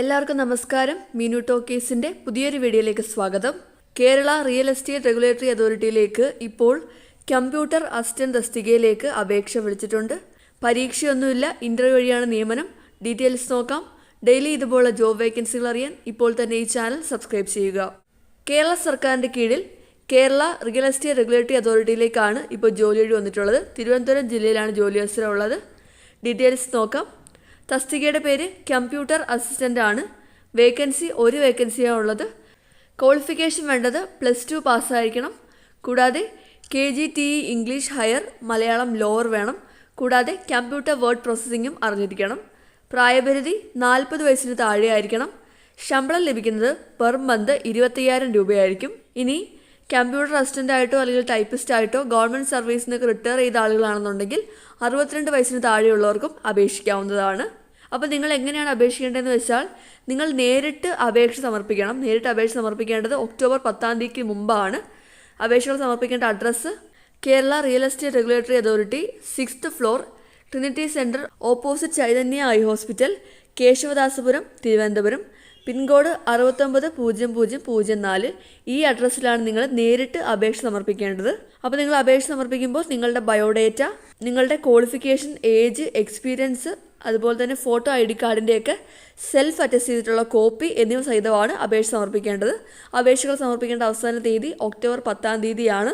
എല്ലാവർക്കും നമസ്കാരം. മീനു ടോക്കീസിന്റെ പുതിയൊരു വീഡിയോയിലേക്ക് സ്വാഗതം. കേരള റിയൽ എസ്റ്റേറ്റ് റെഗുലേറ്ററി അതോറിറ്റിയിലേക്ക് ഇപ്പോൾ കമ്പ്യൂട്ടർ അസിസ്റ്റന്റ് തസ്തികയിലേക്ക് അപേക്ഷ വിളിച്ചിട്ടുണ്ട്. പരീക്ഷയൊന്നുമില്ല ഇന്റർവ്യൂ വഴിയാണ് നിയമനം. ഡീറ്റെയിൽസ് നോക്കാം. ഡെയിലി ഇതുപോലുള്ള ജോബ് വേക്കൻസികൾ അറിയാൻ ഇപ്പോൾ തന്നെ ഈ ചാനൽ സബ്സ്ക്രൈബ് ചെയ്യുക. കേരള സർക്കാരിന്റെ കീഴിൽ കേരള റിയൽ എസ്റ്റേറ്റ് റെഗുലേറ്ററി അതോറിറ്റിയിലേക്കാണ് ഇപ്പോൾ ജോലി വഴി വന്നിട്ടുള്ളത് തിരുവനന്തപുരം ജില്ലയിലാണ് ജോലി അവസരം ഉള്ളത്. ഡീറ്റെയിൽസ് നോക്കാം. തസ്തികയുടെ പേര് കമ്പ്യൂട്ടർ അസിസ്റ്റന്റ് ആണ് വേക്കൻസി ഒരു വേക്കൻസിയാണ് ഉള്ളത് ക്വാളിഫിക്കേഷൻ വേണ്ടത് പ്ലസ് ടു പാസ്സായിരിക്കണം. കൂടാതെ K G T E English higher Malayalam lower വേണം. കൂടാതെ കമ്പ്യൂട്ടർ വേർഡ് പ്രോസസ്സിങ്ങും അറിഞ്ഞിരിക്കണം. പ്രായപരിധി നാൽപ്പത് വയസ്സിന് താഴെയായിരിക്കണം. ശമ്പളം ലഭിക്കുന്നത് പെർ മന്ത് ഇരുപത്തയ്യായിരം രൂപയായിരിക്കും. ഇനി കമ്പ്യൂട്ടർ അസിസ്റ്റന്റ് ആയിട്ടോ അല്ലെങ്കിൽ ടൈപ്പിസ്റ്റ് ആയിട്ടോ ഗവൺമെന്റ് സർവീസിൽ നിന്നൊക്കെ റിട്ടയർ ചെയ്ത ആളുകളാണെന്നുണ്ടെങ്കിൽ അറുപത്തിരണ്ട് വയസ്സിന് താഴെയുള്ളവർക്കും അപേക്ഷിക്കാവുന്നതാണ്. അപ്പോൾ നിങ്ങൾ എങ്ങനെയാണ് അപേക്ഷിക്കേണ്ടതെന്ന് വെച്ചാൽ നിങ്ങൾ നേരിട്ട് അപേക്ഷ സമർപ്പിക്കണം. നേരിട്ട് അപേക്ഷ സമർപ്പിക്കേണ്ടത് ഒക്ടോബർ പത്താം തീയതിക്ക് മുമ്പാണ്. അപേക്ഷകൾ സമർപ്പിക്കേണ്ട address Kerala real estate regulatory authority sixth floor trinity centre opposite Chaitanya eye hospital Keshavadasapuram Thiruvananthapuram. Pincode അറുപത്തൊമ്പത് പൂജ്യം പൂജ്യം പൂജ്യം നാല്. ഈ അഡ്രസ്സിലാണ് നിങ്ങൾ നേരിട്ട് അപേക്ഷ സമർപ്പിക്കേണ്ടത്. അപ്പോൾ നിങ്ങൾ അപേക്ഷ സമർപ്പിക്കുമ്പോൾ നിങ്ങളുടെ ബയോഡേറ്റ നിങ്ങളുടെ ക്വാളിഫിക്കേഷൻ ഏജ് എക്സ്പീരിയൻസ് അതുപോലെ തന്നെ ഫോട്ടോ ഐ ഡി കാർഡിന്റെയൊക്കെ സെൽഫ് അറ്റസ്റ്റ് ചെയ്തിട്ടുള്ള കോപ്പി എന്നിവ സഹിതമാണ് അപേക്ഷ സമർപ്പിക്കേണ്ടത്. അപേക്ഷകൾ സമർപ്പിക്കേണ്ട അവസാന തീയതി ഒക്ടോബർ പത്താം തീയതിയാണ്.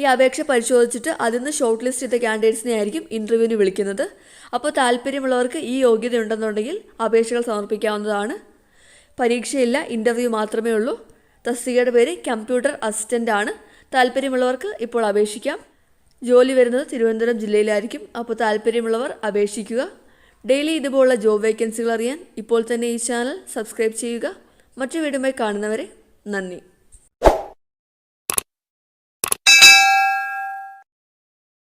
ഈ അപേക്ഷ പരിശോധിച്ചിട്ട് അതിൽ നിന്ന് ഷോർട്ട് ലിസ്റ്റ് ചെയ്ത കാൻഡിഡേറ്റ്സിനെ ആയിരിക്കും ഇന്റർവ്യൂവിന് വിളിക്കുന്നത്. അപ്പോൾ താല്പര്യമുള്ളവർക്ക് ഈ യോഗ്യത ഉണ്ടെന്നുണ്ടെങ്കിൽ അപേക്ഷകൾ സമർപ്പിക്കാവുന്നതാണ്. പരീക്ഷയില്ല ഇന്റർവ്യൂ മാത്രമേ ഉള്ളൂ. തസ്തികയുടെ പേര് കമ്പ്യൂട്ടർ അസിസ്റ്റന്റ് ആണ്. താല്പര്യമുള്ളവർക്ക് ഇപ്പോൾ അപേക്ഷിക്കാം. ജോലി വരുന്നത് തിരുവനന്തപുരം ജില്ലയിലായിരിക്കും. അപ്പോൾ താല്പര്യമുള്ളവർ അപേക്ഷിക്കുക. ഡെയിലി ഇതുപോലുള്ള ജോബ് വേക്കൻസികൾ അറിയാൻ ഇപ്പോൾ തന്നെ ഈ ചാനൽ സബ്സ്ക്രൈബ് ചെയ്യുക. മറ്റു വീടുമായി കാണുന്നവരെ നന്ദി.